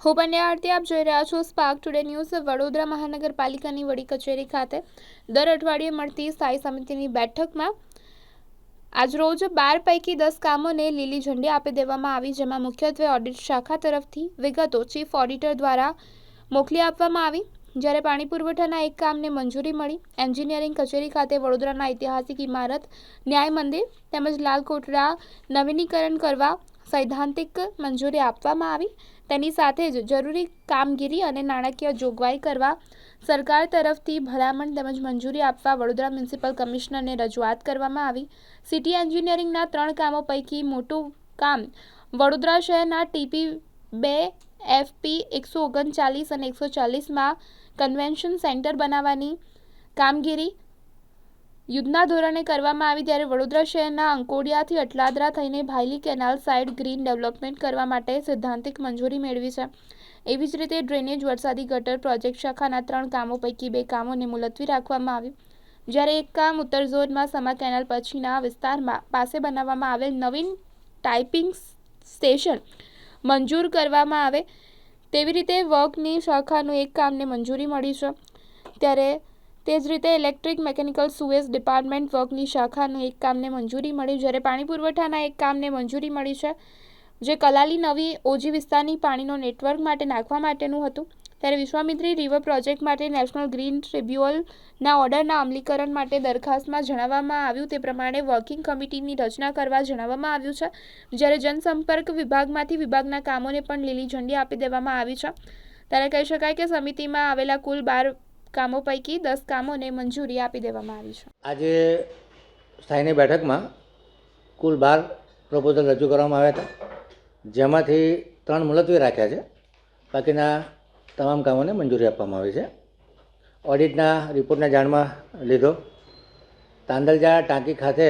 હું બંને આરતી, આપ જોઈ રહ્યા છો સ્પાર્ક ટુડે ન્યૂઝ વડોદરા મહાનગરપાલિકાની વડી કચેરી ખાતે. દર અઠવાડિયે મળતી સ્થાયી સમિતિની બેઠકમાં આજરોજ બાર પૈકી દસ કામોને લીલી ઝંડી આપી દેવામાં આવી, જેમાં મુખ્યત્વે ઓડિટ શાખા તરફથી વિગતો ચીફ ઓડિટર દ્વારા મોકલી આપવામાં આવી. જ્યારે પાણી પુરવઠાના એક કામને મંજૂરી મળી, એન્જિનિયરિંગ કચેરી ખાતે વડોદરાના ઐતિહાસિક ઇમારત, ન્યાય મંદિર તેમજ લાલ કોટડા નવીનીકરણ કરવા સૈદ્ધાંતિક મંજૂરી આપવામાં આવી. તેની સાથે જ જરૂરી કામગીરી અને નાણાકીય જોગવાઈ કરવા સરકાર તરફથી ભલામણ તેમજ મંજૂરી આપવા વડોદરા મ્યુનિસિપલ કમિશનરને રજૂઆત કરવામાં આવી. સિટી એન્જિનિયરિંગના ત્રણ કામો પૈકી મોટું કામ વડોદરા શહેરના ટીપી બે, એફપી એકસો ઓગણચાલીસ અને એકસો ચાલીસમાં કન્વેન્શન સેન્ટર બનાવવાની કામગીરી યુદ્ધના ધોરણે કરવામાં આવી ત્યારે વડોદરા શહેરના અંકોડિયાથી અટલાદરા થઈને Bhayli canal side green development કરવા માટે સૈદ્ધાંતિક મંજૂરી મેળવી છે. એવી જ રીતે ડ્રેનેજ વરસાદી ગટર પ્રોજેક્ટ શાખાના ત્રણ કામો પૈકી બે કામોને મુલતવી રાખવામાં આવ્યું જ્યારે એક કામ ઉત્તર ઝોનમાં સમા કેનાલ પછીના વિસ્તારમાં પાસે બનાવવામાં આવેલ નવીન ટાઈપિંગ સ્ટેશન મંજૂર કરવામાં આવે, તેવી રીતે વર્કની શાખાનું એક કામને મંજૂરી મળી છે. ત્યારે તે જ રીતે ઇલેક્ટ્રિક મિકેનિકલ સુએઝ ડિપાર્ટમેન્ટ વર્કની શાખાનું એક કામને મંજૂરી મળી જ્યારે પાણી પુરવઠાના એક કામને મંજૂરી મળી છે, જે કલાલી નવી ઓજી વિસ્તારની પાણીનો નેટવર્ક માટે નાખવા માટેનું હતું. ત્યારે વિશ્વામિત્રી રિવર પ્રોજેક્ટ માટે નેશનલ ગ્રીન ટ્રિબ્યુનલના ઓર્ડરના અમલીકરણ માટે દરખાસ્તમાં જણાવવામાં આવ્યું તે પ્રમાણે વર્કિંગ કમિટીની રચના કરવા જણાવવામાં આવ્યું છે, જ્યારે જનસંપર્ક વિભાગમાંથી વિભાગના કામોને પણ લીલી ઝંડી આપી દેવામાં આવી છે. ત્યારે કહી શકાય કે સમિતિમાં આવેલા કુલ બાર કામો પૈકી દસ કામોને મંજૂરી આપી દેવામાં આવી છે. આજે સ્થાયીની બેઠકમાં કુલ બાર પ્રપોઝલ રજૂ કરવામાં આવ્યા હતા. જેમાંથી ત્રણ મુલતવી રાખ્યા છે. બાકીના તમામ કામોને મંજૂરી આપવામાં આવી છે. ઓડિટના રિપોર્ટને જાણમાં લીધો. તાંદલજા ટાંકી ખાતે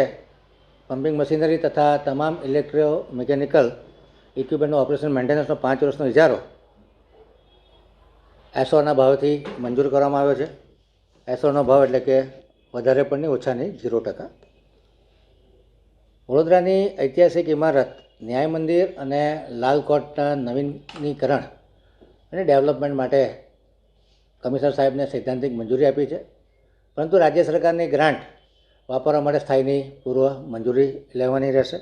પમ્પિંગ મશીનરી તથા તમામ ઇલેક્ટ્રો મિકેનિકલ ઇક્વિપમેન્ટનું ઓપરેશન મેન્ટેનન્સનો પાંચ વર્ષનો ઇજારો એસોના ભાવથી મંજૂર કરવામાં આવ્યો છે. એસોનો ભાવ એટલે કે વધારે પણ નહીં, ઓછા નહીં, ઝીરો ટકા. વડોદરાની ઐતિહાસિક ઇમારત, ન્યાય મંદિર અને લાલ કોટના નવીનીકરણ અને ડેવલપમેન્ટ માટે કમિશનર સાહેબને સૈદ્ધાંતિક મંજૂરી આપી છે. પરંતુ રાજ્ય સરકારની ગ્રાન્ટ વાપરવા માટે સ્થાયીની પૂર્વ મંજૂરી લેવાની રહેશે.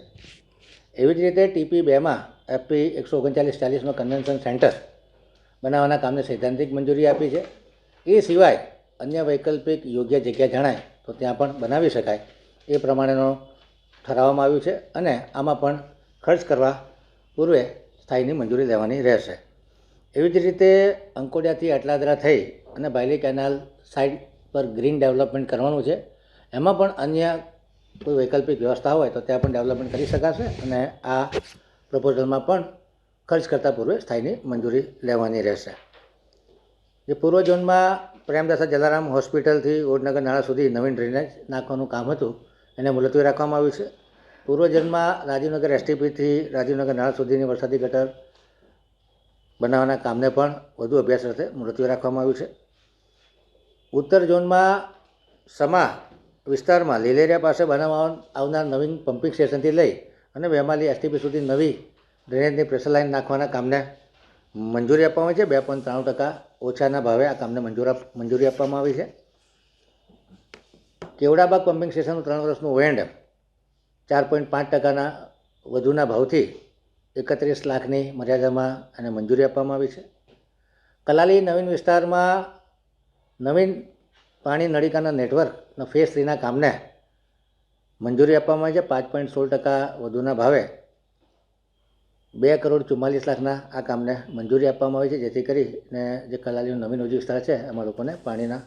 એવી જ રીતે ટીપી બેમાં એફપી એકસો ઓગણચાલીસ ચાલીસમાં કન્વેન્શન સેન્ટર બનાવવાના કામને સૈદ્ધાંતિક મંજૂરી આપી છે. એ સિવાય અન્ય વૈકલ્પિક યોગ્ય જગ્યા જણાય તો ત્યાં પણ બનાવી શકાય એ પ્રમાણેનો ઠરાવવામાં આવ્યું છે અને આમાં પણ ખર્ચ કરવા પૂર્વે સ્થાયીની મંજૂરી લેવાની રહેશે. એવી જ રીતે અંકોડિયાથી અટલાદરા થઈ અને બાયલી કેનાલ સાઈડ પર ગ્રીન ડેવલપમેન્ટ કરવાનું છે. એમાં પણ અન્ય કોઈ વૈકલ્પિક વ્યવસ્થા હોય તો ત્યાં પણ ડેવલપમેન્ટ કરી શકાશે અને આ પ્રપોઝલમાં પણ ખર્ચ કરતાં પૂર્વે સ્થાયીની મંજૂરી લેવાની રહેશે. જે પૂર્વ ઝોનમાં પ્રેમદાસા જલારામ હોસ્પિટલથી ઓડનગર નાળા સુધી નવીન ડ્રેનેજ નાખવાનું કામ હતું, એને મુલતવી રાખવામાં આવ્યું છે. પૂર્વ ઝોનમાં રાજીવનગર એસટીપીથી રાજીવનગર નાળા સુધીની વરસાદી ગટર બનાવવાના કામને પણ વધુ અભ્યાસ સાથે મુલતવી રાખવામાં આવ્યું છે. ઉત્તર ઝોનમાં સમા વિસ્તારમાં લીલેરિયા પાસે બનાવવા આવનાર નવીન પમ્પિંગ સ્ટેશનથી લઈ અને વેમાલી એસટીપી સુધી નવી ડ્રેનેજની પ્રેશર લાઇન નાખવાના કામને મંજૂરી આપવામાં આવી છે? બે પોઈન્ટ ત્રાણું ટકા ઓછાના ભાવે આ કામને મંજૂર મંજૂરી આપવામાં આવી છે. કેવડાબાગ પમ્પિંગ સ્ટેશનનું ત્રણ વર્ષનું વેન્ડ ચાર પોઈન્ટ પાંચ ટકાના વધુના ભાવથી એકત્રીસ લાખની મર્યાદામાં એને મંજૂરી આપવામાં આવી છે. કલાલી નવીન વિસ્તારમાં નવીન પાણી નળિકાના નેટવર્કના ફેસ થ્રીના કામને મંજૂરી આપવામાં આવી છે. પાંચ પોઈન્ટ સોળ ટકા વધુના ભાવે બે કરોડ ચુમ્માલીસ લાખના આ કામને મંજૂરી આપવામાં આવી છે, જેથી કરીને જે કલાલીનો નવીન ઓજી વિસ્તાર છે, એમાં લોકોને પાણીના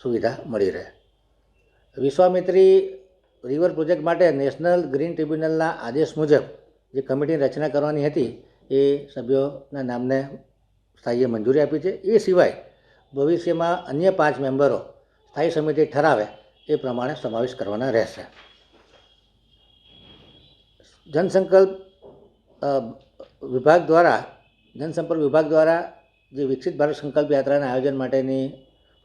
સુવિધા મળી રહે. વિશ્વામિત્રી રિવર પ્રોજેક્ટ માટે નેશનલ ગ્રીન ટ્રિબ્યુનલના આદેશ મુજબ જે કમિટીની રચના કરવાની હતી, એ સભ્યોના નામને સ્થાયીએ મંજૂરી આપી છે. એ સિવાય ભવિષ્યમાં અન્ય પાંચ મેમ્બરો સ્થાયી સમિતિ ઠરાવે એ પ્રમાણે સમાવેશ કરવાના રહેશે. જનસંકલ્પ વિભાગ દ્વારા, જનસંપર્ક વિભાગ દ્વારા જે વિકસિત ભારત સંકલ્પ યાત્રાના આયોજન માટેની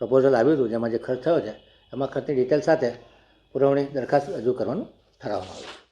પ્રપોઝલ આવ્યું હતું, જેમાં જે ખર્ચ થયો છે, એમાં ખર્ચની ડિટેલ સાથે પુરવણી દરખાસ્ત રજૂ કરવાનું ઠરાવવામાં આવ્યું